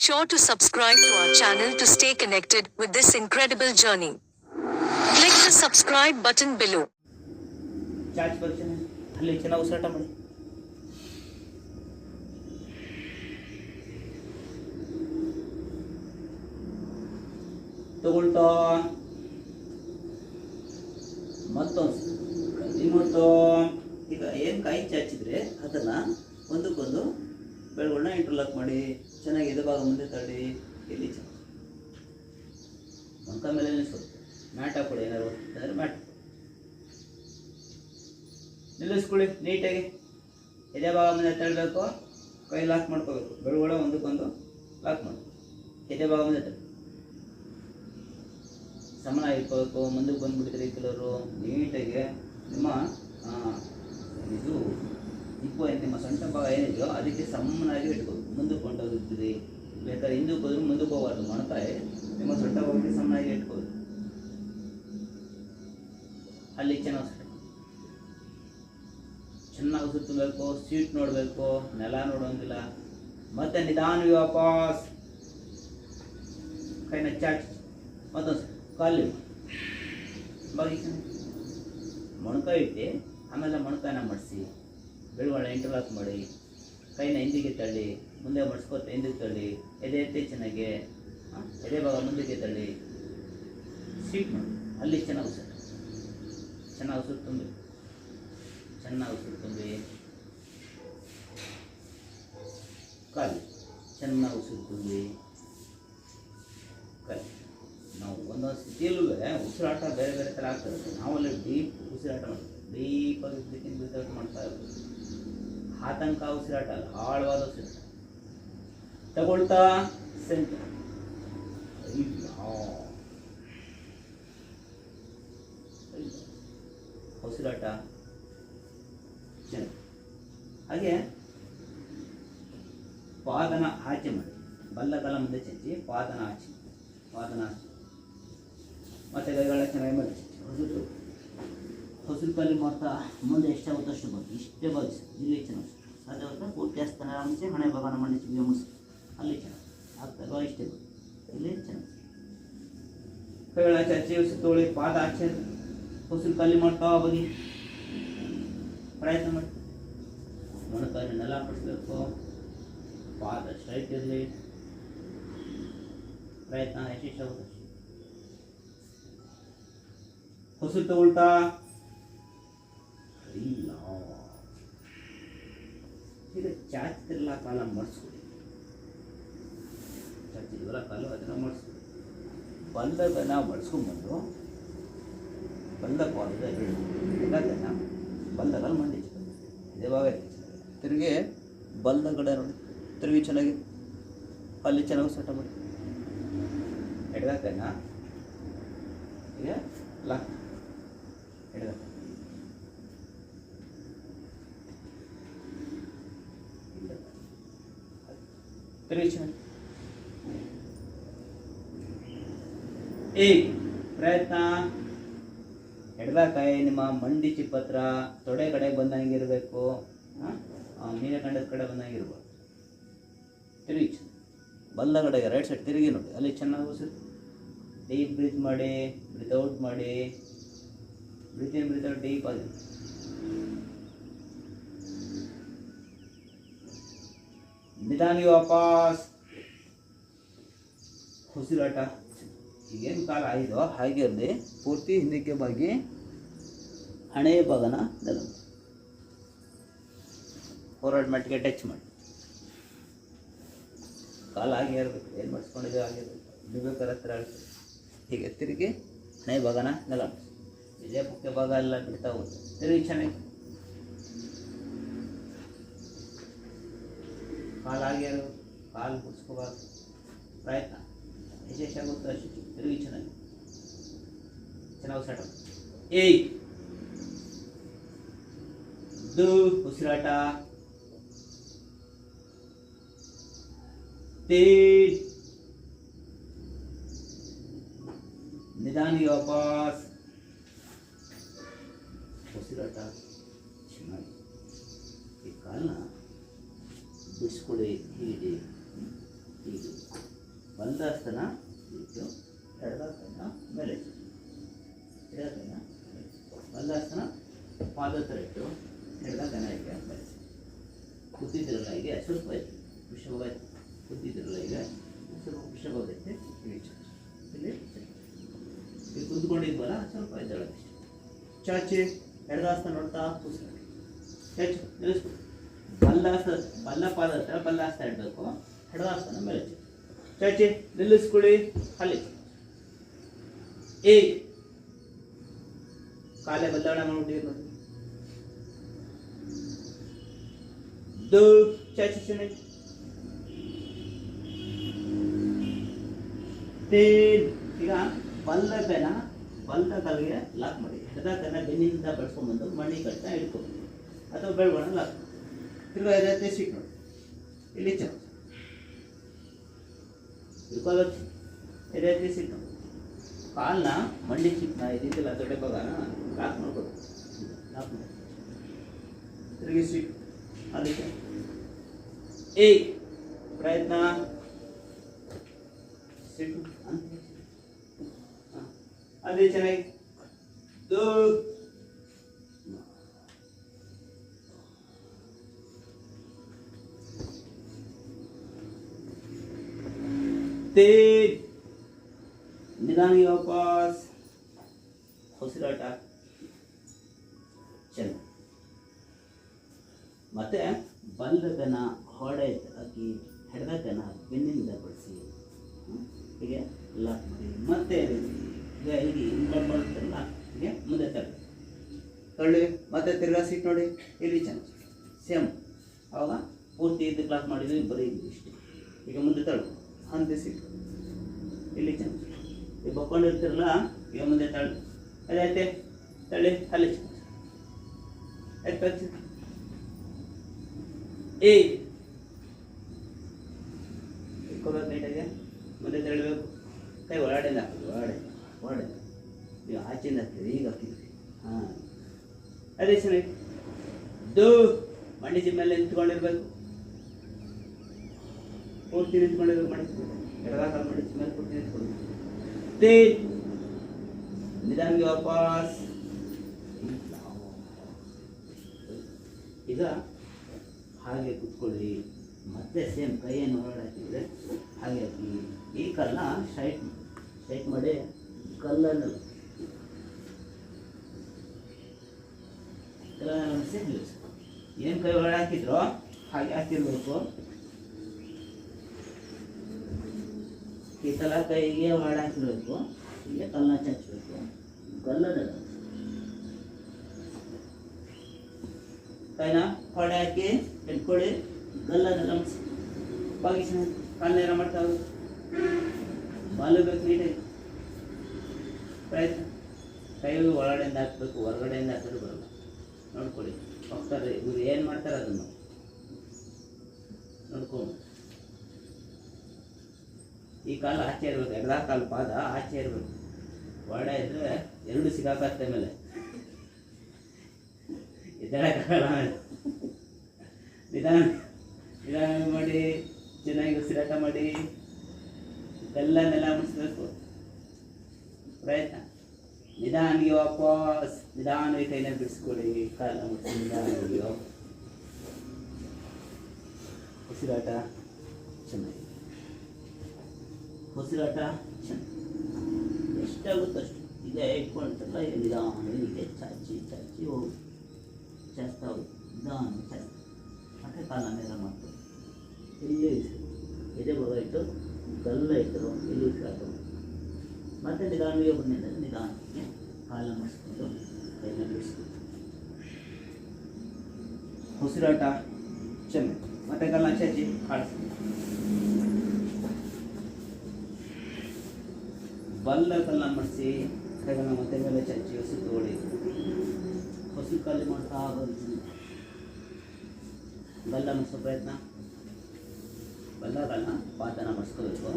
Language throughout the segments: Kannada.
Sure to subscribe to our channel to stay connected with this incredible journey. Click the subscribe button below. ಈಗ ಏನು ಕಾಯಿ ಚಾಚಿದ್ರೆ ಅದನ್ನ ಒಂದಕ್ಕೊಂದು ಬೆಳಗಳನ್ನ ಇಂಟರ್ಲಾಕ್ ಮಾಡಿ ಚೆನ್ನಾಗಿ ಎದೆ ಭಾಗ ಮುಂದೆ ತಳ್ಳಿ ಇಲ್ಲಿ ಮೊಣಕ ಮೇಲೆ ನಿಲ್ಲಿಸು ಮ್ಯಾಟ್ ಹಾಕೊಳ್ಳಿ ಏನಾದ್ರು ಅಂದರೆ ಮ್ಯಾಟ್ ನಿಲ್ಲಿಸ್ಕೊಳ್ಳಿ, ನೀಟಾಗಿ. ಎದೆ ಭಾಗ ಮುಂದೆ ತಳ್ಳಬೇಕು ಕೈ ಲಾಕ್ ಮಾಡ್ಕೋಬೇಕು. ಬೆಳಗೊಳ ಒಂದಕ್ಕೊಂದು ಲಾಕ್ ಮಾಡಿ. ಎದೆ ಭಾಗ ಮುಂದೆ ತಳ್ಳಿ ಸಮನ ಇಟ್ಕೋಬೇಕು, ಮುಂದಕ್ಕೆ ಬಂದುಬಿಡ್ತೀರಿ ಕೆಲವರು ನೀಟಾಗಿ ನಿಮ್ಮ ಇದು, ಇಪ್ಪು ನಿಮ್ಮ ಸೊಂಟ ಭಾಗ ಏನಿದೆಯೋ ಅದಕ್ಕೆ ಸಮನಾಗಿ ಇಟ್ಕೋಬೇಕು. ಮುಂದಕ್ಕೆ ಹೊಂಟೋಗಿರ್ತೀರಿ ಬೇಕಾದ್ರೆ ಹಿಂದಕ್ಕೆ ಹೋದ್ರೆ ಮುಂದಕ್ಕೆ ಹೋಗಬಾರ್ದು ಮೊಣಕಾಯಿ ನಿಮ್ಮ ಸೊಟ್ಟ ಹೋಗಿ ಸಮನಾಗಿ ಇಟ್ಕೋಬೇಕು ಅಲ್ಲಿ ಚೆನ್ನಾಗಿ ಚೆನ್ನಾಗಿ ಸುತ್ತಬೇಕು, ಸೀಟ್ ನೋಡಬೇಕು, ನೆಲ ನೋಡೋಂಗಿಲ್ಲ. ಮತ್ತೆ ನಿಧಾನ ವಾಪಸ್. ಕೈನ ಚಾಚಿ ಮತ್ತೊಂದು ಕಾಲಿ ಬಾಗಿ ಮೊಣಕಾಯಿ ಇಟ್ಟು, ಆಮೇಲೆ ಮೊಣಕಾಯಿನ ಮಾಡಿಸಿ. ಬೆಳವಣಿಗೆ ಇಂಟರ್ಲಾಕ್ ಮಾಡಿ. ಕೈನ ಹಿಂದಿಗೆ ತಳ್ಳಿ. ಮುಂದೆ ಮಡ್ಸ್ಕೊತ ಹಿಂದಕ್ಕೆ ತಳ್ಳಿ ಎದೆ ಎತ್ತೆ ಚೆನ್ನಾಗಿ ಎದೆ ಭಾಗ ಮುಂದಕ್ಕೆ ತಳ್ಳಿ ಸೀಟ್ ಮಾಡಿ. ಅಲ್ಲಿ ಚೆನ್ನಾಗಿ ಉಸಿರು. ಚೆನ್ನಾಗಿ ಉಸಿರು ತುಂಬಿ. ಚೆನ್ನಾಗಿ ಉಸಿರು ತುಂಬಿ. ಕಾಲಿ. ಚೆನ್ನಾಗಿ ಉಸಿರು ತುಂಬಿ. ಕಾಲಿ. ನಾವು ಒಂದೊಂದು ಸ್ಥಿತಿಯಲ್ಲೂ ಉಸಿರಾಟ ಬೇರೆ ಬೇರೆ ಥರ ಆಗ್ತದೆ. ನಾವಲ್ಲಿ ಡೀಪ್ ಉಸಿರಾಟ ಮಾಡ್ತೀವಿ. ಡೀಪಾಗಿ ಉಸಿರಾಟ ಮಾಡ್ತಾ ಇರ್ತೀವಿ. ಆತಂಕ ಉಸಿರಾಟ ಅಲ್ಲ ಆಳವಾದ ಉಸಿರಾಟ. ತಗೊಳ್ತಾ ಸೆಂಟರ್ ಉಸಿರಾಟ ಚೆನ್ನಾಗಿ ಹಾಗೆ ಪಾದನ ಆಚೆ ಮಾಡಿ. ಬಲ್ಲಗಲ ಮುಂದೆ ಚಚ್ಚಿ ಪಾದನ ಆಚೆ. ಪಾದನ ಆಚೆ. ಮತ್ತೆ ಕೈಗಳ ಚೆನ್ನಾಗಿ ಮಾಡಿ ಹೊಸತು. ಹೊಸರು ಕಲ್ಲಿ ಮಾಡ್ತಾ ಮುಂದೆ ಎಷ್ಟಾಗುತ್ತೋ ಅಷ್ಟು ಬಂದು ಇಷ್ಟೇ ಬಾಗಿಸಿ ಇಲ್ಲಿ ಚೆನ್ನಾಗಿ. ಸಾಧ್ಯವಾದ್ರೆ ಪೂರ್ತಿ ಹಸ್ತನ ಆರಂಭಿಸಿ ಹಣೆ ಭಗವಾನ ಮಂಡಿಸಿ ವ್ಯಮಿಸಿ ಅಲ್ಲಿ ಚೆನ್ನಾಗಿ ಆಗ್ತಲ್ವಾ ಇಷ್ಟೇ ಬಂದು ಇಲ್ಲಿ ಚೆನ್ನಾಗಿ ಕೈಗಳ ಚಚ್ಚಿ ಸುತ್ತೋಳಿ ಪಾದ ಆಚೆ ಹೊಸರು ಕಲ್ಲಿ ಮಾಡ್ತಾ ಬಗಿ ಪ್ರಯತ್ನ ಮಾಡಿ ಮೊಣಕಾಲಿನ ನೆಲ ಪಡಿಸ್ಬೇಕು ಪಾದ ಸ್ಟ್ರೈಟ್ ಇರಲಿ ಪ್ರಯತ್ನ ಎಷ್ಟಿಷ್ಟಾಗುತ್ತೆ ಅಷ್ಟು. ಹೊಸು ತಗೊಳ್ತಾ ಇಲ್ಲ ಈಗ ಚಾಚಿದ್ರಲ್ಲ ಕಾಲ ಮಡಿಸ್ಕೊಡಿ ಚಾಚಿದ್ವಲ್ಲ ಕಾಲು ಅದನ್ನು ಮಡಿಸ್ಕೊಡಿ ಬಂದಾಗ ನಾವು ಮಡಿಸ್ಕೊಂಡ್ಬಂದು ಬಂದ ಪಾದದ ಎಡಗನ್ನ ಬಲ್ದಗಲ್ ಮಂಡಿ ದೇವಾಗ ತಿರುಗಿ ಬಂದ ಕಡೆ ನೋಡಿ, ತಿರುಗಿ ಚೆನ್ನಾಗಿ ಅಲ್ಲಿ ಚೆನ್ನಾಗಿ ಸೆಟ್ ಮಾಡಿ. ಎಡಗನ್ನ ಈಗ ಲಾಕ್ ಎಡಗ ತಿರುಗಿ ಚೆನ್ನಾಗಿ. ಈಗ ಪ್ರಯತ್ನ ಎಡಬೇಕಾಯಿ ನಿಮ್ಮ ಮಂಡಿ ಚಿಪ್ಪತ್ರ ತೊಡೆ ಕಡೆ ಬಂದಂಗೆ ಇರಬೇಕು ನೀಲಕಂಡದ ಕಡೆ ಬಂದಂಗೆ ಇರ್ಬೋದು ತಿರುಗಿ. ಬಲ್ಲ ಕಡೆಗೆ ರೈಟ್ ಸೈಡ್ ತಿರುಗಿ ನೋಡಿ. ಅಲ್ಲಿ ಚೆನ್ನಾಗಿ ಉಸಿರು. ಡೀಪ್ ಬ್ರೀತ್ ಮಾಡಿ ಔಟ್ ಮಾಡಿ. ಬ್ರೀತ್ ಇನ್ ಡೀಪ್ ಆಗಿ. ನಿಧಾನಿ ವಾಪಸ್. ಉಸಿರಾಟ. ಈಗೇನು ಕಾಲ ಆಯಿತೋ ಹಾಗೆ ಅಲ್ಲಿ ಪೂರ್ತಿ ಹಿಂದಕ್ಕೆ ಬಾಗಿ ಹಣೆಯ ಭಾಗನ ನೆಲ. ಫೋರ್ವರ್ಡ್ ಮಟ್ಟಿಗೆ ಟಚ್ ಮಾಡಿ. ಕಾಲ ಹಾಗೆ ಇರಬೇಕು. ಏನು ಮಾಡಿಸ್ಕೊಂಡಿದ್ದೆ ಹಾಗೆ ಇಡಬೇಕಾದ್ರೆ ಹತ್ರ ಹೀಗೆ ತಿರುಗಿ ಹಣೆಯ ಭಾಗನ ನೆಲ. ಇದೇ ಮುಖ್ಯ ಭಾಗ ಎಲ್ಲ ಬಿಡ್ತಾ ಹೋಗುತ್ತೆ. ತಿರುಗಿ ಚೆನ್ನಾಗಿ ಕಾಲು ಹಾಗೆ ಇರಬೇಕು. ಕಾಲು ಮುಗಿಸ್ಕೋಬಾರ್ದು. ಪ್ರಯತ್ನ. ಎಷ್ಟೆಷ್ಟಾಗುತ್ತೋ ಅಷ್ಟು ತಿರುಗಿ ಚೆನ್ನಾಗಿ ಚೆನ್ನಾಗಿ ಉಸಿರಾಟ ಏಯ್ ದು ಉಸಿರಾಟ तीन ನಿಧಾನಿಗೆ ವಾಪಸ್ ಉಸಿರಾಟ ಚೆನ್ನಾಗಿ ಈ ಕಾಲನ್ನ ಬಿಡಿಸ್ಕೊಳ್ಳಿ ಹೀಗೆ ಹೀಗೆ ಬಲದ ಎಡದ ಹಸ್ತನ ಮೇಲೆ ಎತ್ತು. ಬಲ್ಲಾಸನ ಎತ್ತು. ಪಾದ ಹತ್ರ ಇಟ್ಟು ಎಡದ ಈಗ ಮೇಲೆ ಎತ್ತು. ಕೂತಿದ್ರಲ್ಲ ಹೀಗೆ ಸ್ವಲ್ಪ ಐತೆ ವೃಷಭ ಐತೆ ಕೂತಿದ್ರಲ್ಲ ಈಗ ಸ್ವಲ್ಪ ವೃಷಭ ಐತೆ ಇಲ್ಲಿ. ಇಲ್ಲಿ ಕುಂತ್ಕೊಂಡಿದ್ವಲ್ಲ, ಸ್ವಲ್ಪ ಇದ್ದಾಳೆ ಚಾಚಿ ಎಡದಾಸ್ತ ನೋಡ್ತಾ ಕೂಸ್ಕೊಂಡು ಹೆಚ್ಚು ನಿಲ್ಲಿಸ್ಕೊ ಬಲ್ಲಾಸ ಬಲ್ಲ ಪಾದ ಹತ್ರ ಬಲ್ಲಾಸ್ತ ಇಡಬೇಕು ಎಡದಾಸ್ತನ ಮೇಲೆ ಚಾಚಿ. ನಿಲ್ಲಿಸ್ಕೊಳ್ಳಿ. ಅಲ್ಲಿ. ಏ. ಕಾಲೇ ಬದಲಾವಣೆ ಮಾಡ್ಬಿಟ್ಟಿದ್ರು ನೋಡಿ. ದು ಚಾಚಿ ಚೆನ್ನಾಗಿ ತೇನ್ ಈಗ ಬಲ್ಲ ಬೆನ ಬಲ್ಲ ಕಲ್ಗೆ ಲಾಕ್ ಮಾಡಿ. ಕೈನ ಬೆನ್ನಿಂದ ಬಡ್ಸ್ಕೊಂಡ್ಬಂದು ಮಣ್ಣಿ ಕಟ್ಟ ಹಿಡ್ಕೊಂಡು ಅಥವಾ ಬೆಳ್ಗೋಣ ಲಾಕ್ ತಿರ್ಗಾ ಸೀಟ್ ನೋಡಿ. ಇಲ್ಲಿ ಚ ಹಿಡ್ಕೊಳ್ಳೋದು ಇರತ್ತೆ ಸೀಟ್ ನೋಡಿ ಕಾಲ್ನ ಮಂಡಿ ಚಿಪ್ನ ಇದಿದ್ದಿಲ್ಲ ದೊಡ್ಡ ಭಾಗನ ಲಾಕ್ ಮಾಡ್ಕೊಡು ಲಾಕ್ ಮಾಡಿ ತಿರುಗಿ ಸೀಟ್ ಅದಕ್ಕೆ ಏ ಪ್ರಯತ್ನ ಸಿಟ್ಟು ಅಂತ ಹ. ಅದೇ ಚೆನ್ನಾಗಿ ದು ತೇಜ್ ನಿಧಾನಿ ವಾಪಸ್ ಉಸಿರಾಟ ಚೆನ್ನಾಗಿ ಮತ್ತೆ ಬಲ್ಲದನ ಹೊಡೆ ಹಾಕಿ ಹೆಡದಕ್ಕನ ಬೆನ್ನಿಂದ ಬಳಸಿ ಹೀಗೆ ಲಾಕ್ ಮಾಡಿ. ಮತ್ತೆ ಇಲ್ಲಿ ಮಾಡ್ತಾರಲ್ಲ ಹೀಗೆ ಮುಂದೆ ತಳ್ಳಿ. ತಳ್ಳಿ, ಮತ್ತೆ ತಿರ್ಗಾ ಸೀಟ್ ನೋಡಿ. ಇಲ್ಲಿ ಚೆನ್ನಾಗಿ ಸೇಮ್ ಅವಾಗ ಪೂರ್ತಿ ಇದು ಕ್ಲಾಸ್ ಮಾಡಿದ್ವಿ ಬರೀ ಇಷ್ಟು. ಈಗ ಮುಂದೆ ತಳ್ಳು. ಸೀಟ್ ಇಲ್ಲಿ ಚೆನ್ನಾಗಿ ಈಗ ಬಕ್ಕೊಂಡಿರ್ತಿರಲ್ಲ ಈಗ ಮುಂದೆ ತಳ್ಳಿ. ಅದೈತೆ ತಳ್ಳಿ ಅಲ್ಲಿ. ಆಯ್ತು ಏ! ಇಟ್ಕೋಬೇಕು ನೀಟಾಗೆ. ಮುಂದೆ ತಳ್ಳಬೇಕು. ಕೈ ಒಳಗಡೆಯಿಂದ ಹಾಕಿದ್ವಿ ಒಳಗಡೆ ನೀವು ಆಚೆಯಿಂದ ಹಾಕ್ತೀರಿ ಈಗ ಹಾಕಿದ್ರಿ ಹಾಂ. ಅದೇ ಚೆನ್ನಾಗಿ ದೂ ಮಂಡಿ ಮೇಲೆ ನಿಂತ್ಕೊಂಡಿರ್ಬೇಕು. ಮಂಡಿಸಿ ಎಡಗಾಲ ಮಂಡಿಸಿ ಮೇಲೆ ಪೂರ್ತಿ ನಿಂತ್ಕೊಳ್ಬೇಕು ತೇ ನಿಧಾನಿಗೆ ವಾಪಸ್. ಈಗ ಹಾಗೆ ಕುತ್ಕೊಳ್ಳಿ. ಮತ್ತೆ ಸೇಮ್ ಕೈಯನ್ನು ಹೊರಗಡೆ ಹಾಕಿದ್ರೆ ಹಾಗೆ ಹಾಕಿ. ಈ ಕಲ್ಲ ಸ್ಟ್ರೈಟ್ ಸ್ಟ್ರೈಟ್ ಮಾಡಿ ಕಲ್ಲನ್ನು ಏನು ಕೈ ಒಳಗಡೆ ಹಾಕಿದ್ರೋ ಹಾಗೆ ಹಾಕಿರ್ಬೇಕು. ಈ ಸಲ ಕೈಗೆ ಒಳಗಡೆ ಹಾಕಿರ್ಬೇಕು ಹೀಗೆ ಕಲ್ಲ ಚಚ್ಚಬೇಕು ಕಲ್ಲದ ಕೈನ ಹೊಡೆ ಹಾಕಿ ಇಟ್ಕೊಳ್ಳಿ ಗಲ್ಲನ್ನೆಲ್ಲ ಬಾಗಿಸ ಕಣ್ಣೇರ ಕಣ್ಣೇನ ಮಾಡ್ತಾ ಹೋಗು. ಬಾಲು ಬೇಕು ನೀಟಾಗಿ. ಪ್ರಯತ್ನ. ಕೈ ಒಳಗಡೆಯಿಂದ ಹಾಕ್ಬೇಕು. ಹೊರಗಡೆಯಿಂದ ಹಾಕಿದ್ರೆ ಬರಲ್ಲ. ನೋಡ್ಕೊಳ್ಳಿ. ಹೋಗ್ತಾರೆ ಇವ್ರು ಏನು ಮಾಡ್ತಾರೆ ಅದನ್ನು. ನೋಡ್ಕೊಂಡು. ಈ ಕಾಲು ಆಚೆ ಇರಬೇಕು ಎಲ್ಲ ಕಾಲು ಪಾದ ಆಚೆ ಇರಬೇಕು. ಒಡೆ ಇದ್ರೆ ಎರಡು ಸಿಗಾಕತ್ತೆ ಮೇಲೆ ಎದ್ದೇಳಕ್ಕಾಗಲ್ಲ ಆಮೇಲೆ. ನಿಧಾನ ನಿಧಾನ ಮಾಡಿ, ಚೆನ್ನಾಗಿ ಉಸಿರಾಟ ಮಾಡಿ, ಬೆಲ್ಲನೆಲ್ಲ ಮುಡಿಸ್ಬೇಕು ಪ್ರಯತ್ನ. ನಿಧಾನಿಗೆ ವಾಪಸ್, ನಿಧಾನವಾಗಿ ಕೈನ ಬಿಡಿಸ್ಕೊಳ್ಳಿ ಕಾಲ ಮುಟ್ಟಿ ನಿಧಾನವಾಗಿ ಉಸಿರಾಟ. ಉಸಿರಾಟ ಚೆನ್ನಾಗಿ ಎಷ್ಟಾಗುತ್ತೋ ಅಷ್ಟು ಈಗ ಇಟ್ಕೊಂಡ್ರಲ್ಲ ನಿಧಾನವಾಗಿ ಚಾಚಿ ಚಾಚಿ ಹೋಗಿ చేస్తా నిదానం చేస్తా అంటే ಕಾಲ ಮೇಲೆ ಮಾಡ್ತು ಇಲ್ಲಿ ಎದೆ ಭಾಗ ಇಟ್ಟು ಗಲ್ಲ ಇಟ್ಟು ಇಲ್ಲಿ ಇಟ್ಕೊಂಡು ಮತ್ತೆ ನಿಧಾನವಾಗಿ ಬಂದಿದ್ದ ನಿಧಾನಕ್ಕೆ ಕಾಲ ಮಾಡಿಸ್ಕೊಂಡು ಕೈನ ಬಿಡಿಸ್ಕೊಂಡು ಉಸಿರಾಟ ಚೆನ್ನಾಗಿ ಮತ್ತೆ ಕಲ್ಲ ಚಾಚಿ ಆಡಿಸಿ ಬಲ್ಲ ಕಲ್ಲ ಮಾಡಿಸಿ, ಕೈಗಳನ್ನ ಮತ್ತೆ ಮೇಲೆ ಚಚ್ಚಿ ಉಸಿರು ತೋಳಿ ಹೊಸ ಕಾಲಿ ಮಾಡ್ತಾ ಬಂದು ಬಲ್ಲ ಮಡಿಸೋ ಪ್ರಯತ್ನ. ಬಲ್ಲಗಳನ್ನ ಪಾದನ ಮಡಿಸ್ಕೋಬೇಕು.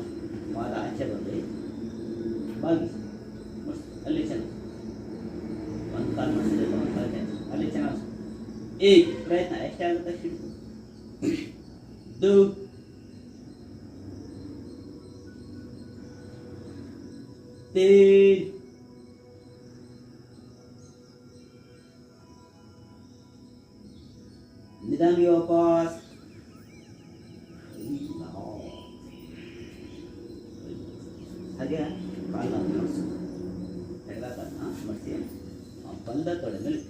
ಪಾದ ಆಚೆ ಬಂದು. ಬಾಗಿ ಅಲ್ಲಿ ಚೆನ್ನಾಗಿ ಒಂದು ಕಾಲು ಮಾಡಿಸ್ಬೇಕು ಒಂದು ಕಾಲು ಚೆನ್ನಾಗಿ ಅಲ್ಲಿ ಚೆನ್ನಾಗಿ ಏ ಪ್ರಯತ್ನ ಎಷ್ಟಾಗುತ್ತೆ? ಅಷ್ಟು ದು Ini dah diopos. Aja, panas. Hebat kan? Masih, panas tu paling milik.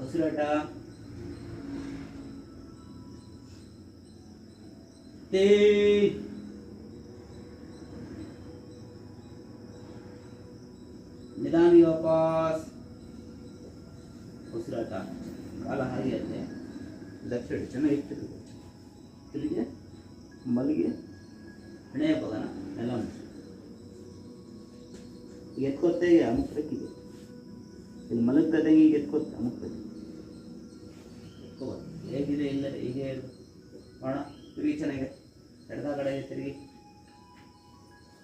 ಉಸಿರಾಟ ತೇ ನಿಧಾನ ವಾಪಸ್ ಉಸಿರಾಟ ಕಾಲ ಹಾಗೆ ಅಲ್ಲೇ ಲೆಫ್ಟ್ ಸೈಡ್ ಚೆನ್ನಾಗಿ ಇಟ್ಟಿರು ತಿರುಗಿ ಮಲಗಿ ಹಣೆಯ ಭಾಗನ ಎಲ್ಲ ಮುಚ್ಚು ಈಗ ಎತ್ಕೊತ್ತೆ ಈಗ ಅಮುಕ್ತಕ್ಕಿದೆ ಇಲ್ಲಿ ಮಲಗ್ತದೆ ಈಗ ಎತ್ಕೊತ್ತೆ ಅಮುಕ್ತದೆ ಎತ್ಕೋಬಾರ್ದು ಹೇಗಿದೆ ಇಲ್ಲ ಹೀಗೆ. ಮಾಡೋಣ ತಿರುಗಿ ಚೆನ್ನಾಗಿ ಎಡದ ಕಡೆಗೆ ತಿರುಗಿ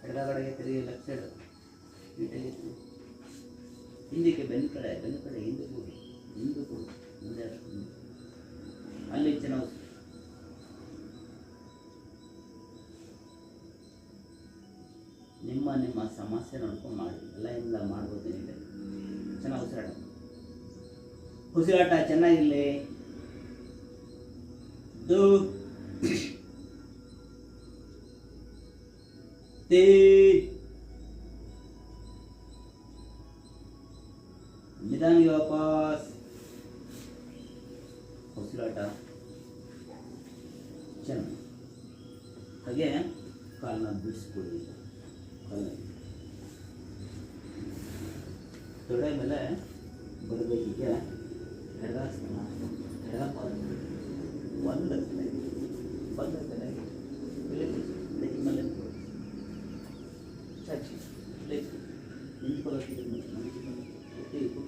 ಎಡದ ಕಡೆಗೆ ತಿರುಗಿ ಲೆಫ್ಟ್ ಸೈಡ್ ನೀಟಾಗಿ ತಿರುಗಿ. ಹಿಂದಕ್ಕೆ ಬೆನ್ನ ಕಡೆ ಬೆನ್ನ ಕಡೆ ಹಿಂದೆ ಕೂಡಿ ಹಿಂದೆ ಕೂಡಿ, ಮುಂದೆ ಅಷ್ಟು ಅಲ್ಲಿ ಚೆನ್ನಾಗಿ ನಿಮ್ಮ ನಿಮ್ಮ ಸಮಸ್ಯೆ ನೋಡ್ಕೊಂಡು ಮಾಡಿ. ಎಲ್ಲ ಎಲ್ಲ ಮಾಡ್ಬೋದು ಚೆನ್ನಾಗಿ ಉಸಿರಾಟ ಉಸಿರಾಟ ಚೆನ್ನಾಗಿರಲಿ. ದು ತೀ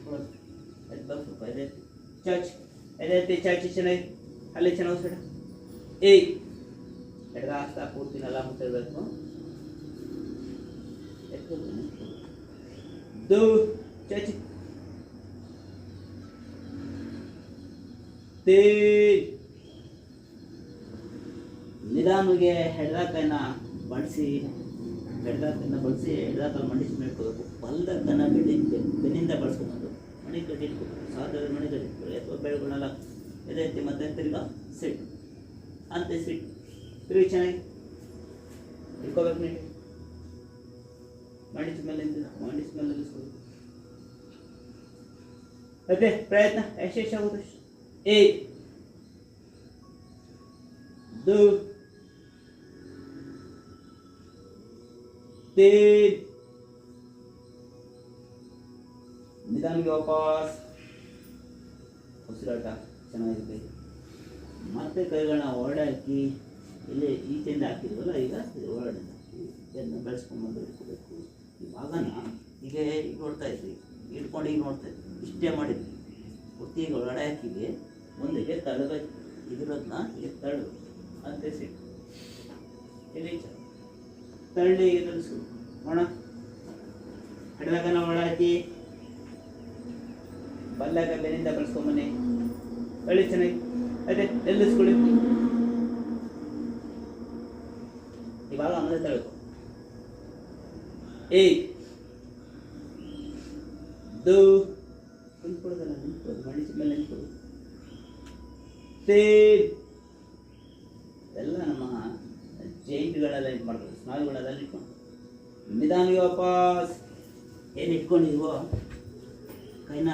ಕುತ್ಕೊಳ್ಳೋದು ಎದ್ದು ಸ್ವಲ್ಪ ಎದೆತ್ತಿ ಚಾಚಿ ಎದೆತ್ತಿ ಚಾಚಿ ಚೆನ್ನಾಗಿ ಅಲ್ಲಿ ಚೆನ್ನಾಗಿ ಸೈಡ ಏಯ್ ಎಡದ ಹಸ್ತ ಪೂರ್ತಿ ನೆಲ ಮುಟ್ಟಿರ್ಬೇಕು ದು ಚಾಚಿ ತೇ ನಿಧಾನಗೆ ಎಡದ ಕೈನ ಬಡಿಸಿ ಎಡದ ಕೈನ ಬಳಸಿ ಎಡದ ಕಾಲು ಮಂಡಿಸಿ ಮೇಳ್ಕೋಬೇಕು ಬಲ್ದ ಕೈನ ಬೆಳಿ ಬೆನ್ನಿಂದ ಬಳಸ್ಕೊಂಡು ಮಣಿ ಕಟ್ಟಿ ಇಟ್ಬೇಕು ಸಾಧ್ಯ ಮಣಿ ಕಟ್ಟಿ ಇಟ್ಕೊಳ್ಳಿ ಅಥವಾ ಬೆಳಗುಣೆಲ್ಲ ಎದೈತಿ ಮತ್ತೆ ತಿರ್ಗಾ ಸಿಟ್ ಅಂತೆ ಸಿಟ್ ತಿರುಗಿ ಚೆನ್ನಾಗಿ ಇಟ್ಕೋಬೇಕು ನೀವು ಮಂಡಿಸ್ ಮೇಲೆ ಮಂಡಿಸ್ ಮೇಲೆ ನಿಲ್ಲಿಸ್ಕೊಳ್ಳಿ ಓಕೆ ಪ್ರಯತ್ನ ಎಷ್ಟೆಷ್ಟು ಆಗುತ್ತೆ ಅಷ್ಟು ಏಕ್ दो तीन ನಿಧಾನಕ್ಕೆ ವಾಪಸ್. ಉಸಿರಾಟ ಚೆನ್ನಾಗಿದೆ ಮತ್ತೆ ಕೈಗಳನ್ನ ಹೊರಡಾಕಿ ಇಲ್ಲಿ ಈಚೆಯಿಂದ ಹಾಕಿದ್ವಲ್ಲ, ಈಗ ಹೊರಡೆ ಇದನ್ನು ಬೆಳೆಸ್ಕೊಂಬಂದು ಇಟ್ಕೋಬೇಕು. ಇವಾಗನ ಈಗ ಈಗ ನೋಡ್ತಾ ಇದ್ವಿ ಇಟ್ಕೊಂಡು ಈಗ ನೋಡ್ತಾ ಇದ್ವಿ ಇಷ್ಟೇ ಮಾಡಿದ್ವಿ ಪೂರ್ತಿ ಈಗ ಹಾಕಿದ್ವಿ ಮುಂದಕ್ಕೆ ತಳ್ಳಬೇಕು ಇದಿರೋದನ್ನ ಈಗ ತಳ್ಳು ಅಂತ ಸಿಟ್ಟು ಇಲ್ಲಿ ತಳ್ಳಿ ಎದುರಿಸು ಒಣ. ಹಡಲಗನ ಒಳ ಹಾಕಿ. ಬಲ್ಲಾಗ ಬೆನ್ನಿಂದ ಬಳಸ್ಕೊಂಬನೆ ಒಳ್ಳೆ ಚೆನ್ನಾಗಿ ಅದೇ ನಿಲ್ಲಿಸ್ಕೊಳ್ಳಿ ಇವಾಗ ಆಮೇಲೆ ತಳ್ಕೊ ಏ ದು. ನಿಂತ್ಕೊಳ್ಳೋದು ಮಣಿಸಿದ ಮೇಲೆ ಎಲ್ಲ ನಮ್ಮ ಜೈಂಟ್ಗಳೆಲ್ಲ ಇದು ಮಾಡ್ತಾರೆ. ಸ್ನಾಯುಗಳೆಲ್ಲ ಇಟ್ಕೊಂಡು. ನಿಧಾನವಾಗಿ ವಾಪಸ್. ಏನು ಇಟ್ಕೊಂಡಿದ್ವೋ? ಕೈನ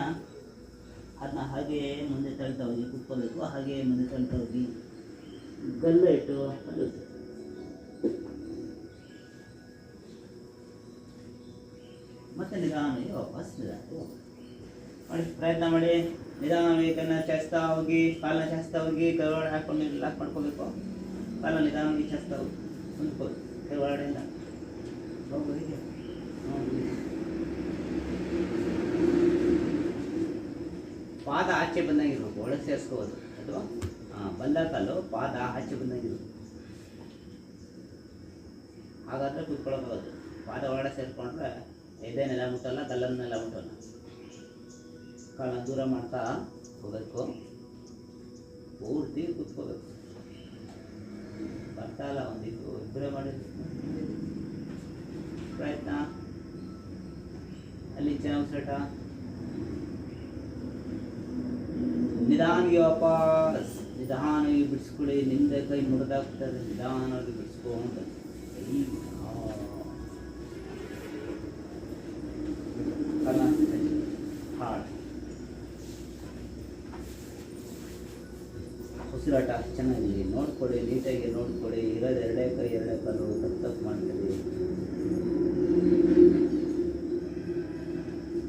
ಅದನ್ನ ಹಾಗೆ ಮುಂದೆ ತಳ್ತಾ ಹೋಗಿ ಕುತ್ಕೋಬೇಕು, ಹಾಗೆ ಮುಂದೆ ತಳ್ತಾ ಹೋಗಿ ಗಲ್ಲ ಇಟ್ಟು ಅದು. ಮತ್ತೆ ನಿಧಾನವಾಗಿ ವಾಪಸ್. ಮಾಡಿ, ಪ್ರಯತ್ನ ಮಾಡಿ, ನಿಧಾನವಾಗಿ ಕನ್ನ ಚಾಚ್ತಾ ಹೋಗಿ ಕಾಲ ಚಾಚ್ತಾ ಹೋಗಿ ಕೈವಾಡ ಹಾಕೊಂಡು ಲಾಕ್ ಮಾಡ್ಕೋಬೇಕು. ಕಾಲ ನಿಧಾನವಾಗಿ ಚಾಚ್ತಾ ಹೋಗಿ. ಮುಂದ್ಕೋದು ಕೈ ಒಳಗಡೆಯಿಂದ ಹೋಗು ಹೀಗೆ ಹ್ಮ್. ಪಾದ ಆಚೆ ಬಂದಂಗಿರ್ಬೇಕು ಒಳಗೆ ಸೇರಿಸ್ಕೋಬೋದು, ಅಥವಾ ಬಂದ ಕಾಲು ಪಾದ ಆಚೆ ಬಂದಂಗಿರ್ಬೇಕು ಹಾಗಾದ್ರೆ ಕೂತ್ಕೊಳ್ಬೋದು. ಪಾದ ಒಳಗಡೆ ಸೇರಿಸ್ಕೊಂಡ್ರೆ ಎದೆನೆಲ್ಲ ಮುಟ್ಟಲ್ಲ ಗಲ್ಲನ್ನೆಲ್ಲ ಮುಟ್ಟಲ್ಲ. ಕಾಲ ದೂರ ಮಾಡ್ತಾ ಹೋಗಬೇಕು. ಪೂರ್ತಿ ಕೂತ್ಕೋಬೇಕು. ಬರ್ತಾ ಇಲ್ಲ ಒಂದಿತ್ತು ಇಬ್ಬರೇ ಮಾಡಿ ಪ್ರಯತ್ನ. ಅಲ್ಲಿ ಚೆನ್ನಾಗಿ ಉಸಿರಾಟ. ನಿಧಾನವಾಗಿ ವಾಪಾಸ್ ನಿಧಾನವಾಗಿ ಬಿಡಿಸ್ಕೊಳ್ಳಿ, ನಿಂದೆ ಕೈ ಮುರಿದಾಗ್ತದೆ, ನಿಧಾನವಾಗಿ ಬಿಡಿಸ್ಕೋ ಅಂತ. ಕಾಲ ಉಸಿರಾಟ ಚೆನ್ನಾಗಿ ನೋಡ್ಕೊಳ್ಳಿ, ನೀಟಾಗಿ ನೋಡ್ಕೊಳ್ಳಿ, ಇರೋದು ಎರಡೇ ಕೈ, ಎರಡೇ ಕಾಲು, ತಪ್ಪು ತಪ್ಪು ಮಾಡ್ತೀವಿ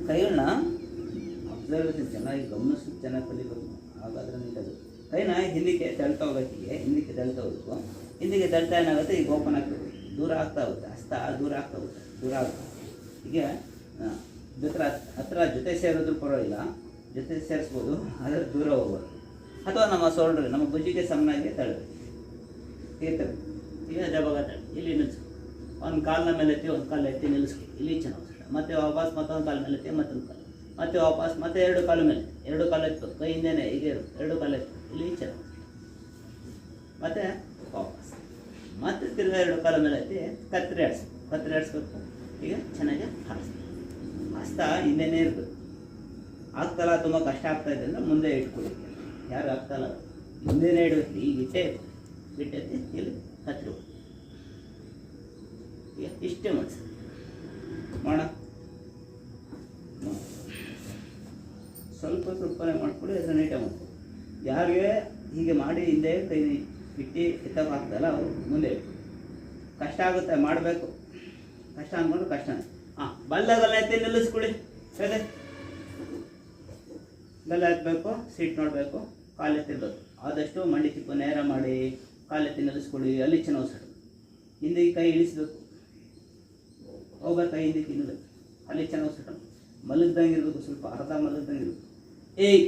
ಕೈಗಳನ್ನ ಅಬ್ಸರ್ವೇಷನ್ ಚೆನ್ನಾಗಿ ಗಮನಿಸಿ, ಚೆನ್ನಾಗಿ ಕೈನ ತಳ್ತಾ ಹೋಗೋತ್ತಿಗೆ ಹಿಂದಕ್ಕೆ ತಳ್ತಾ ಹೋಗಬೇಕು ಹಿಂದಕ್ಕೆ ತಳ್ತಾ ಏನಾಗುತ್ತೆ ಈಗ ಓಪನ್ ಆಗ್ತದೆ. ದೂರ ಆಗ್ತಾ ಹೋಗುತ್ತೆ ಹಸ್ತ ದೂರ ಆಗ್ತಾ ಹೋಗುತ್ತೆ ದೂರ ಆಗುತ್ತೆ ಆ, ಜೊತೆ ಹತ್ರ ಜೊತೆ ಸೇರೋದು ಪರವಾಗಿಲ್ಲ ಜೊತೆ ಸೇರಿಸ್ಬೋದು ಆದರೆ ದೂರ ಹೋಗ್ಬೋದು. ಅಥವಾ ನಮ್ಮ ಸೋಲ್ಡ್ರಿ ನಮ್ಮ ಭುಜಿಗೆ ಸಮನಾಗಿ ತಳ್ಳಿ ಈ ಥರ ಈಗ ತಳ್ಳಿ ಇಲ್ಲಿ ನಿಲ್ಲಿಸ್ಕೊ ಒಂದು ಕಾಲಿನ ಮೇಲೆ ಎತ್ತಿ ಒಂದು ಕಾಲು ಎತ್ತಿ ನಿಲ್ಲಿಸ್ಕೊ ಇಲ್ಲಿ ಚೆನ್ನಾಗಿ ಮತ್ತೆ ವಾಪಸ್ ಮತ್ತೊಂದು ಕಾಲ ಮೇಲೆ ಎತ್ತಿ ಮತ್ತೊಂದು ಕಾಲು. ಮತ್ತೆ ವಾಪಸ್ ಮತ್ತೆ ಎರಡು ಕಾಲು ಮೇಲೆ ಎರಡು ಕಾಲು ಎತ್ತು ಕೈ ಹಿಂದೆನೆ ಈಗ ಎರಡು ಕಾಲು ಎತ್ತು ಇಲ್ಲಿ ಚೆನ್ನಾಗಿ ಮತ್ತೆ ವಾಪಸ್. ಮತ್ತೆ ತಿರ್ಗಾ ಎರಡು ಕಾಲ ಮೇಲೆ ಐತಿ ಕತ್ತರಿ ಆಡಿಸ್ಬೇಕು ಕತ್ತರಿ ಆಡಿಸ್ಬೇಕು. ಈಗ ಚೆನ್ನಾಗಿ ಹಾರಿಸ್ಬೇಕು. ಹಸ್ತ ಹಿಂದೆನೇ ಇರಬೇಕು ಆಗ್ತಲ್ಲ ತುಂಬ ಕಷ್ಟ ಆಗ್ತಾ ಇದೆ ಅಂದರೆ ಮುಂದೆ ಇಟ್ಕೊಳ್ಳಿ. ಯಾರು ಆಗ್ತಲ್ಲ? ಮುಂದೆನೇ ಇಡಬೇಕು. ಈಗ ಇಟ್ಟೆ ಬಿಟ್ಟೈತಿ ಇಲ್ಲಿ ಕತ್ತರಿ. ಈಗ ಇಷ್ಟೇ ಮಾಡಿಸ್. ಮಾಡೋಣ? ಸ್ವಲ್ಪ ಸ್ವಲ್ಪನೇ ಮಾಡ್ಕೊಳ್ಳಿ, ಅದನ್ನ ಮಾಡ್ಕೊಳ್ಳಿ. ಯಾರಿಗೆ ಹೀಗೆ ಮಾಡಿ ಹಿಂದೆ ಕೈ ಇಟ್ಟು ಹಾಕ್ತಲ್ಲ ಅವರು ಮುಂದೆ ಕಷ್ಟ ಆಗುತ್ತೆ, ಮಾಡಬೇಕು. ಕಷ್ಟ ಅಂದ್ಕೊಂಡು ಕಷ್ಟ ಹಾಂ ಬಲ್ಲಗಲ್ಲ ಎತ್ತಿ ನಿಲ್ಲಿಸ್ಕೊಳ್ಳಿ. ಸರಿ ಬೆಲ್ಲ ಎತ್ತಬೇಕು ಸೀಟ್ ನೋಡಬೇಕು, ಕಾಲು ಎತ್ತಿರ್ಬೇಕು ಆದಷ್ಟು ಮಂಡಿ ಚಿಪ್ಪು ನೇರ ಮಾಡಿ ಕಾಲು ಎತ್ತಿ ನಿಲ್ಲಿಸ್ಕೊಳ್ಳಿ, ಅಲ್ಲಿ ಚೆನ್ನಾಗಿ ಸರ್ ಹಿಂದಿಗೆ ಕೈ ಇಳಿಸ್ಬೇಕು. ಹೋಗೋ ಕೈ ಹಿಂದಕ್ಕೆ ತಿನ್ನಬೇಕು ಅಲ್ಲಿ ಚೆನ್ನಾಗಿ ಉಸಿರು. ಮಲಗ್ದಂಗೆ ಇರಬೇಕು, ಸ್ವಲ್ಪ ಅರ್ಧ ಮಲಗ್ದಂಗೆ ಇರಬೇಕು. ಏಯ್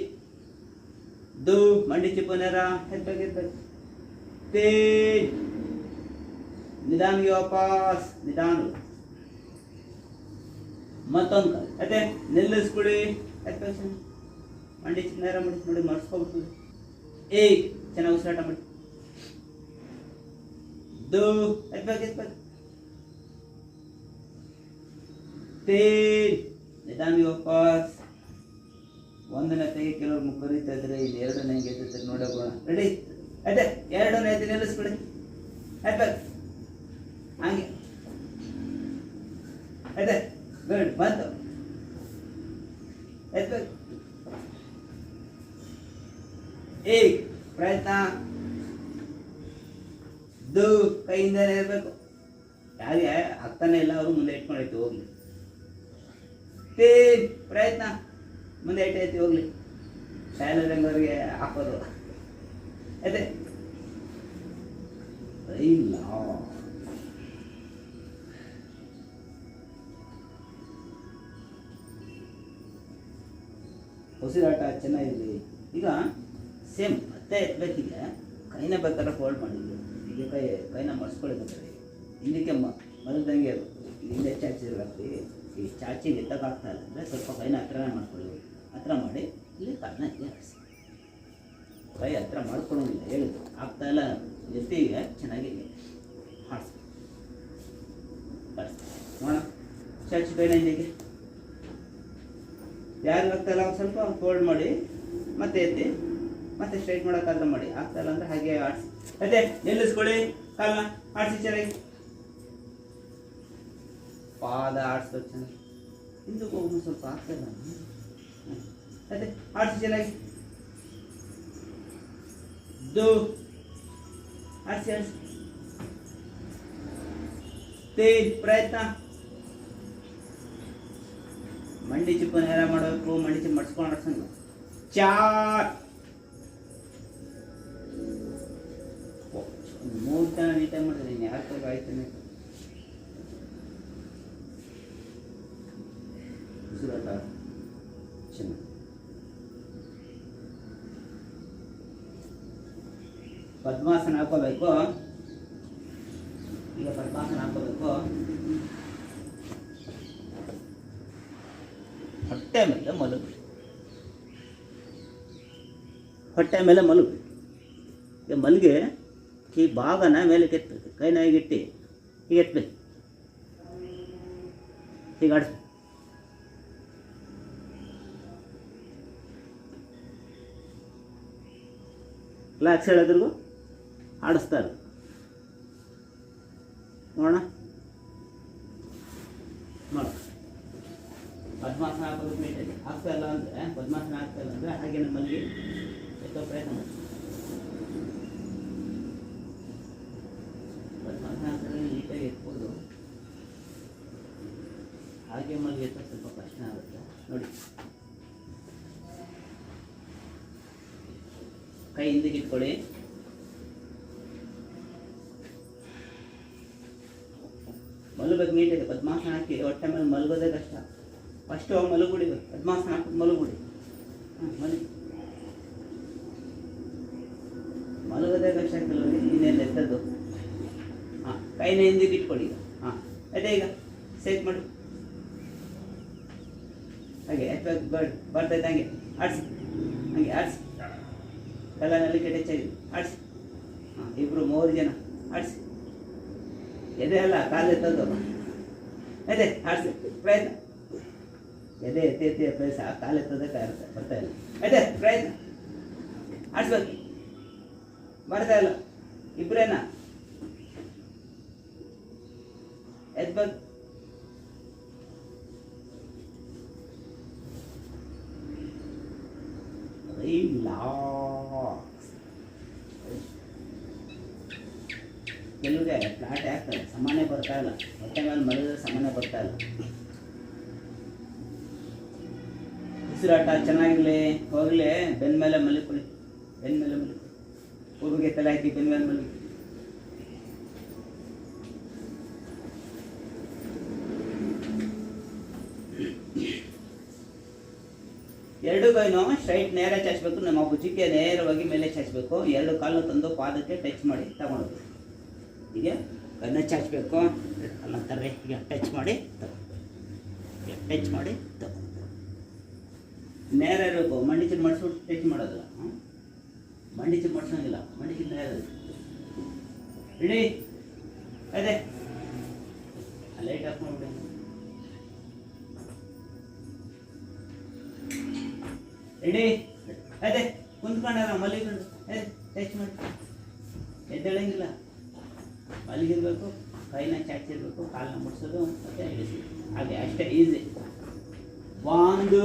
ದು ಮಂಡಿ ಚಿಪ್ಪು ನೇರ ಎತ್ತಬೇಕು ತೇ. के वापस निदान ಮತ್ತೊಂದು ಕಾಲು ಅದೇ ನಿಲ್ಲಿಸ್ಬಿಡಿ. ಯಾಕೆ ಮಂಡಿ ಚಿಕ್ಕ ಮಾಡಿ ನೋಡಿ ಮರ್ಸ್ಕೊಬಿಡ್ತದೆ. ಏಯ್ ಚೆನ್ನಾಗಿ ಉಸಿರಾಟ ಮಾಡಿ. ದು. ಎತ್ಬೇಕು ತೇನ್ ನಿಧಾನವಾಗಿ ವಾಪಸ್. ಒಂದನೇ ತೆಗೆ ಕೆಲವ್ರು ಕರೀತಾ ಇದ್ರೆ, ಇಲ್ಲಿ ಎರಡನೇ ಎತ್ತಿದ್ರೆ ನೋಡೋಣ. ರೆಡಿ ಅದೇ ಎರಡನೇ ಎತ್ತಿ ನಿಲ್ಲಿಸ್ಬಿಡಿ. ಆಯ್ತಾ ಹಂಗೆ. ಆಯ್ತಾ ಗುಡ್ ಬಂತು. ಆಯ್ತು ಏ ಪ್ರಯತ್ನ. ದು, ಕೈಯಿಂದನೇ ಇರಬೇಕು. ಯಾರಿಗೆ ಆಗ್ತಾನೆ ಇಲ್ಲ, ಅವರು ಮುಂದೆ ಇಟ್ಕೊಂಡೈತಿ ಹೋಗ್ಲಿ. ತೇ ಪ್ರಯತ್ನ. ಮುಂದೆ ಇಟ್ಟೈತಿ, ಹೋಗ್ಲಿ. ಶಾಲೆದಂಗವ್ರಿಗೆ ಹಾಕೋದು. ಅದೇ. ಇಲ್ಲ. ಉಸಿರಾಟ ಚೆನ್ನಾಗಿರಲಿ. ಈಗ ಸೇಮ್ ಮತ್ತೆ ಎತ್ತಬೇಕಿದೆ ಕೈನ ಬೇಕಾದ್ರೆ ಫೋಲ್ಡ್ ಮಾಡಿದ್ವಿ ಈಗ ಕೈ, ಕೈನ ಮರ್ಸ್ಕೊಳ್ಬೇಕಾದ್ರೆ ಹಿಂದಕ್ಕೆ ಮ ಹಿಂದೆ ಚಾಚಿರ್ಬೇಕು ಈ ಚಾಚಿ ಎತ್ತಕ್ಕಾಗ್ತಾ ಇಲ್ಲ ಅಂದರೆ ಸ್ವಲ್ಪ ಕೈನ ಹತ್ರನೇ ಮಾಡ್ಕೊಳ್ಳಿ. ಹತ್ರ ಮಾಡಿ, ಇಲ್ಲಿ ಕಾಲನ್ನ ಇಲ್ಲಿ ಆಡಿಸಿ ಕೈ ಹತ್ರ ಮಾಡ್ಕೊಳ್ಳೋಂಗಿಲ್ಲ ಹೇಳಿದ್ರು. ಆಗ್ತಾ ಇಲ್ಲ, ಎತ್ತಿಗೆ ಚೆನ್ನಾಗಿ ಹಾಡಿಸಿ ಹಾಡಿಸಿ ನೋಡೋಣ. ಚಾಚಿ ಕೈನ ಹಿಂದಿಗೆ ಯಾರು ಆಗ್ತಾ ಇಲ್ಲ ಒಂದು ಸ್ವಲ್ಪ ಫೋಲ್ಡ್ ಮಾಡಿ, ಮತ್ತೆ ಎತ್ತಿ, ಮತ್ತೆ ಸ್ಟ್ರೈಟ್ ಮಾಡೋಕ್ಕಾದ್ರೆ ಮಾಡಿ. ಆಗ್ತಾ ಇಲ್ಲ ಅಂದ್ರೆ ಹಾಗೆ ಆಡಿಸಿ ಅದೇ, ನಿಲ್ಲಿಸ್ಕೊಳ್ಳಿ. ಕಾಲನ್ನ ಆಡಿಸಿ ಚೆನ್ನಾಗಿ. ಪಾದ ಆಡಿಸ್ಬೇಕು ಚೆನ್ನಾಗಿ. ಹಿಂದಕ್ಕೆ ಹೋಗ್ಬೋದು ಸ್ವಲ್ಪ ಆಗ್ತಾ ಇಲ್ಲ. ಅದೇ ಆಡಿಸಿ ಚೆನ್ನಾಗಿ. ದು ಆಡಿಸಿ ಆಡಿಸಿ ತೇಜ್ ಪ್ರಯತ್ನ ಮಂಡಿ ಚಿಪ್ಪ ನೇರ ಮಾಡಬೇಕು? ಮಂಡಿ ಚಿಪ್ಪ ಮಡ್ಸ್ಕೊಂಡು ಆಡ್ಸಂಗ ಚಾರ್ ಮೂರು ಜನ ನೀಟಾಗಿ ಮಾಡಿದ್ರೆ ಇನ್ನು ಯಾರು ಉಸಿರಾಟ. ಚೆನ್ನಾಗಿ ಪದ್ಮಾಸನ ಹಾಕೋಬೇಕು ಈಗ ಪದ್ಮಾಸನ ಹಾಕೋಬೇಕು ಹೊಟ್ಟೆ ಮೇಲೆ ಮಲಗು. ಹೊಟ್ಟೆ ಮೇಲೆ ಮಲಗು. ಈಗ ಮಲಗಿ ಈ ಭಾಗನ ಮೇಲೆ ಕೆತ್ತಬೇಕು ಕೈನ ಇಟ್ಟು ಹೀಗೆ ಎತ್ತಬೇಕು ಹೀಗೆ ಆಡಿಸ್ಬೇಕು ಕ್ಲಾಕ್ಸ್ ಹೇಳೋದ್ರಿಗೂ ಆಡಿಸ್ತಾರೆ. ನೋಡೋಣ. ನೋಡ. ಪದ್ಮಾಸನ ಹಾಕೋದು ನೀಟಾಗಿ ಆಗ್ತಾ ಇಲ್ಲ ಅಂದರೆ, ಪದ್ಮಾಸನ ಆಗ್ತಾ ಇಲ್ಲ ಅಂದರೆ ಹಾಗೆ ನಮ್ಮಲ್ಲಿ ಎತ್ತೋ ಪ್ರಯತ್ನ ಮಾಡ್ತೀವಿ ಪದ್ಮಾಸನ ನೀಟಾಗಿ ಎತ್ಬೋದು. ಹಾಗೆ ಎತ್ತೋ ಸ್ವಲ್ಪ ಕಷ್ಟ ಆಗುತ್ತೆ. ನೋಡಿ. ಕೈ ಹಿಂದಿಗೆ ಇಟ್ಕೊಳ್ಳಿ. ಮಲಗಬೇಕು ನೀಟಾಗಿ ಪದ್ಮಾಸನ ಹಾಕಿ ಹೊಟ್ಟೆ ಮೇಲೆ ಮಲಗೋದೇ ಕಷ್ಟ. ಫಸ್ಟ್ ಹೋಗಿ ಮಲಗುಡಿ ಪದ್ಮಾಸನ ಹಾಕಿ ಮಲಗುಡಿ. ಹಾಂ, ಮಲಗಿ. ಮಲಗೋದೇ ಕಷ್ಟ ಕೆಲವರಿಗೆ ಇನ್ನೆಲ್ಲ ಎತ್ತದ್ದು ಹಾಂ ಕೈನ ಹಿಂದಿಗೆ ಇಟ್ಕೊಳ್ಳಿ ಈಗ. ಹಾಂ ಅದೇ ಈಗ? ಸೇಫ್ ಮಾಡಿ. ಹಾಗೆ ಎಫೆಕ್ಟ್ ಬರ್ಡ್ ಬರ್ತೈತೆ ಹಾಗೆ ಆಡಿಸಿ, ಹಂಗೆ ಆಡಿಸಿ. ಕೆಟ್ಟ ಹೆಚ್ಚಾಗಿದೆ ಆಡಿಸಿ. ಹಾಂ ಇಬ್ಬರು ಮೂರು ಜನ. ಆಡಿಸಿ. ಎದೆ ಅಲ್ಲ, ಕಾಲು ಎತ್ತದ್ದು ಎದೆ ಆಡಿಸಿ ಪ್ರಯತ್ನ. ಎದೆ ಎತ್ತಿ ಎತ್ತಿ ಪ್ರಯತ್ನ, ಆ ಕಾಲು ಎತ್ತೋದಕ್ಕೆ ಬರ್ತಾ ಇಲ್ಲ. ಎದೆ, ಪ್ರಯತ್ನ. ಆಡಿಸ್ಬೇಕು ಬರ್ತಾ ಇಲ್ಲ. ಇಬ್ಬರೇನ ಎದ್ಬೇಕು. ರಿಲಾಕ್ಸ್ ಕೆಲವ್ರಿಗೆ ಫ್ಲಾಟ್ ಆಗ್ತದೆ ಸಾಮಾನ್ಯ ಬರ್ತಾ ಇಲ್ಲ? ಹೊಟ್ಟೆ ಮೇಲೆ ಮಲಗಿದ್ರೆ ಸಾಮಾನ್ಯ ಬರ್ತಾ ಇಲ್ಲ. ಉಸಿರಾಟ ಚೆನ್ನಾಗಿರ್ಲಿ, ಹೋಗ್ಲಿ ಬೆನ್ನ ಮೇಲೆ ಮಲಿಕೊಳ್ಳಿ ಬೆನ್ನ ಮೇಲೆ ಮಲಿಕೊಳ್ಳಿ. ಹೋಗಿ ತಲೆ ಹಾಕಿ ಬೆನ್ನ ಮೇಲೆ ಮಲಿ ಎರಡು ಕೈನು ಸ್ಟ್ರೈಟ್ ನೇರ ಚಾಚಬೇಕು, ನಮ್ಮ ಭುಜಕ್ಕೆ ನೇರವಾಗಿ ಮೇಲೆ ಚಾಚಬೇಕು. ಎರಡು ಕಾಲು ತಂದು ಪಾದಕ್ಕೆ ಟಚ್ ಮಾಡಿ ತಗೊಳ್ಬೇಕು ಹೀಗೆ ಕನ್ನ ಚಾಚಬೇಕು ಅಲ್ಲಂತಾರೆ ಈಗ ಟಚ್ ಮಾಡಿ ತಗೊಂಡು ಟಚ್ ಮಾಡಿ ತಗೊಂಡು ನೇರ ಇರಬೇಕು. ಮಂಡಿಚಿ ಮಾಡಿಸ್ಬಿಟ್ಟು ಟಚ್ ಮಾಡೋದಿಲ್ಲ ಹ್ಮ್? ಮಾಡಿಸೋಂಗಿಲ್ಲ. ಮಂಡಿ ಮಂಡಿಚಿ ನೇರ ಹೇಳಿ ಇಡಿ. ಅದೇ. ಲೈಟ್ ಆಫ್ ಇಡಿ. ಅದೇ. ಕುಂತ್ಕೊಂಡಾರ ಮಲ್ಲಿಗೆ ಅದೇ ಟಚ್ ಮಾಡಿ. ಎದ್ದೇಳಂಗಿಲ್ಲ. ಮಲಗಿರ್ಬೇಕು ಕೈನ ಚಾಚಿರ್ಬೇಕು ಕಾಲನ್ನ ಮುಟ್ಸೋದು ಮತ್ತೆ ಇಳಿಸಿ ಹಾಗೆ ಅಷ್ಟೇ ಈಸಿ ಒಂದು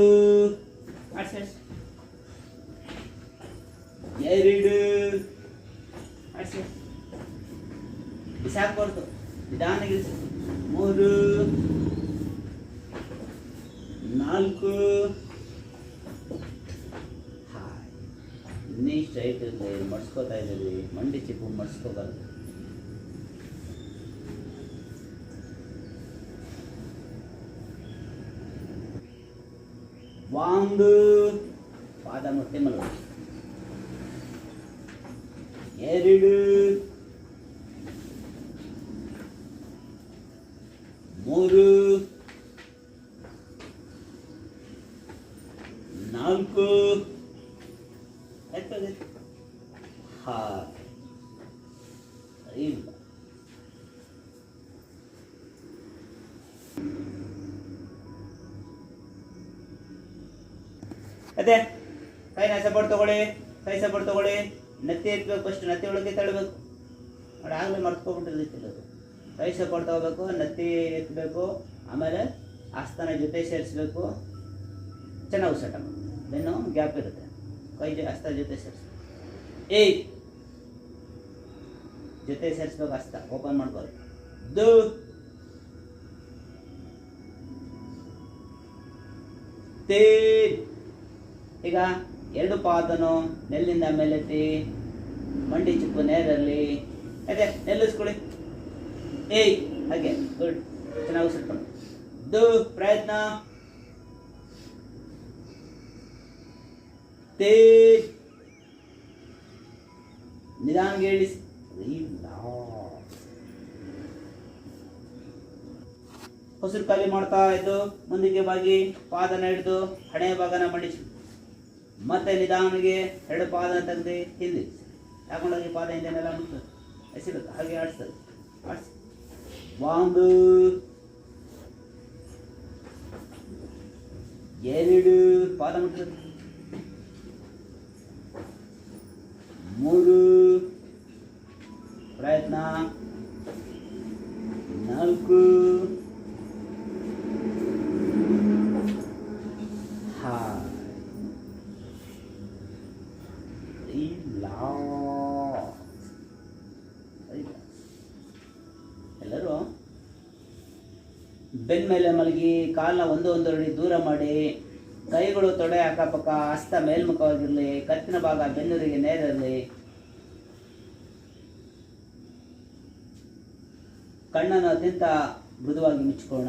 ಆಡ್ಸಿ ಎರಡು ಆಡ್ಸಿ ಬಿಸಾಕ್ಬಾರ್ದು ಇಳಿಸಿ. ಮೂರು, ನಾಲ್ಕು. ಇನ್ನೇ ಸ್ಟ್ರೈಟ್ ಇರುತ್ತೆ ಮಡ್ಸ್ಕೋತಾ ಇದ್ದೀವಿ ಮಂಡಿ ಚಿಪ್ಪು ಮಡ್ಸ್ಕೋಬಾರ್ದು. ಒಂದು ಪಾದ ಮೊಟ್ಟೆ ಮಲಗ ಎರಡು ಅದೇ ಕೈನ ಸಪೋರ್ಟ್ ತಗೊಳ್ಳಿ, ಕೈ ಸಪೋರ್ಟ್ ತಗೊಳ್ಳಿ. ನತ್ತಿ ಎತ್ತಬೇಕು ಫಸ್ಟ್ ನತ್ತಿ ಒಳಗೆ ತಳ್ಳಬೇಕು ನೋಡಿ, ಆಗಲೇ ಮರ್ತ್ಕೊಬಿಟ್ಟಿರ್ತಿಲ್ಲ ಅದು ಕೈ ಸಪೋರ್ಟ್ ತಗೋಬೇಕು, ನತ್ತಿ ಎತ್ತಬೇಕು ಆಮೇಲೆ ಆಸ್ಥಾನ ಜೊತೆ ಸೇರಿಸ್ಬೇಕು. ಚೆನ್ನಾಗಿ ಮಾಡಿ. ಬೆನ್ನು ಗ್ಯಾಪ್ ಇರುತ್ತೆ. ಕೈ ಜೊ ಜೊತೆ ಸೇರಿಸ್ಬೇಕು ಏಯ್! ಜೊತೆ ಸೇರಿಸ್ಬೇಕು ಹಸ್ತ ಓಪನ್ ಮಾಡ್ಬಾರ್ದು ದು! ತೀನ್! ಈಗ ಎರಡು ಪಾದನು ನೆಲ್ಲಿಂದ ಮೇಲೆತ್ತಿ, ಮಂಡಿ ಚಿಪ್ಪು ನೇರಲ್ಲಿ ಅದೇ ನೆಲ್ಲಿಸ್ಕೊಳ್ಳಿ. ಏಯ್, ಹಾಗೆ. ಗುಡ್. ಚೆನ್ನಾಗಿ ಉಸಿರ್ಕೊಂಡು ದು, ಪ್ರಯತ್ನ. ತೇಜ್ ನಿಧಾನಗೆ ಹೇಳಿಸಿ ಹೊಸರು ಖಾಲಿ ಮಾಡ್ತಾ ಇದ್ದು ಮುಂದಿಗೆ ಬಾಗಿ, ಪಾದನ ಹಿಡಿದು ಹಣೆ ಭಾಗನ ಮಡಿಸಿ ಮತ್ತೆ ನಿಧಾನಿಗೆ ಎರಡು ಪಾದ ತೆಗೆದು ಹಿಂದೆ ತಗೊಂಡೋಗಿ ಪಾದ ಹಿಂದೆನೆಲ್ಲ ಮುಟ್ತದೆ? ಎಸಿರುತ್ತೆ, ಹಾಗೆ ಆಡಿಸ್ತದೆ. ಆಡಿಸಿ. ಒಂದು ಎರಡು ಪಾದ ಮುಟ್ತದೆ. ಮೂರು. ಪ್ರಯತ್ನ. ನಾಲ್ಕು. ಬೆನ್ ಮೇಲೆ ಮಲಗಿ ಕಾಲನ್ನ ಒಂದು ಅಡಿ ದೂರ ಮಾಡಿ, ಕೈಗಳು ತೊಡೆ ಅಕ್ಕಪಕ್ಕ ಹಸ್ತ ಮೇಲ್ಮುಖವಾಗಿರಲಿ, ಕತ್ತಿನ ಭಾಗ ಬೆನ್ನುರಿಗೆ ನೇರಿರಲಿ. ಕಣ್ಣನ್ನು ಅತ್ಯಂತ ಮೃದುವಾಗಿ ಮುಚ್ಚಿಕೋಣ.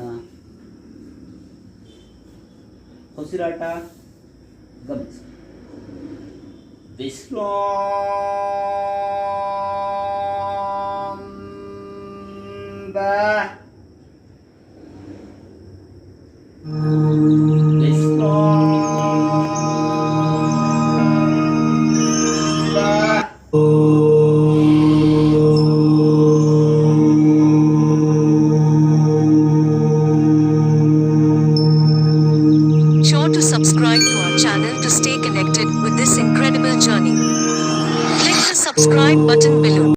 ಉಸಿರಾಟ ಗಮನಿಸಿ. ವಿಶ್ರಾಂತ ವಿಶ್ರಾಂತ Sure to subscribe to our channel to stay connected with this incredible journey. Click the subscribe button below.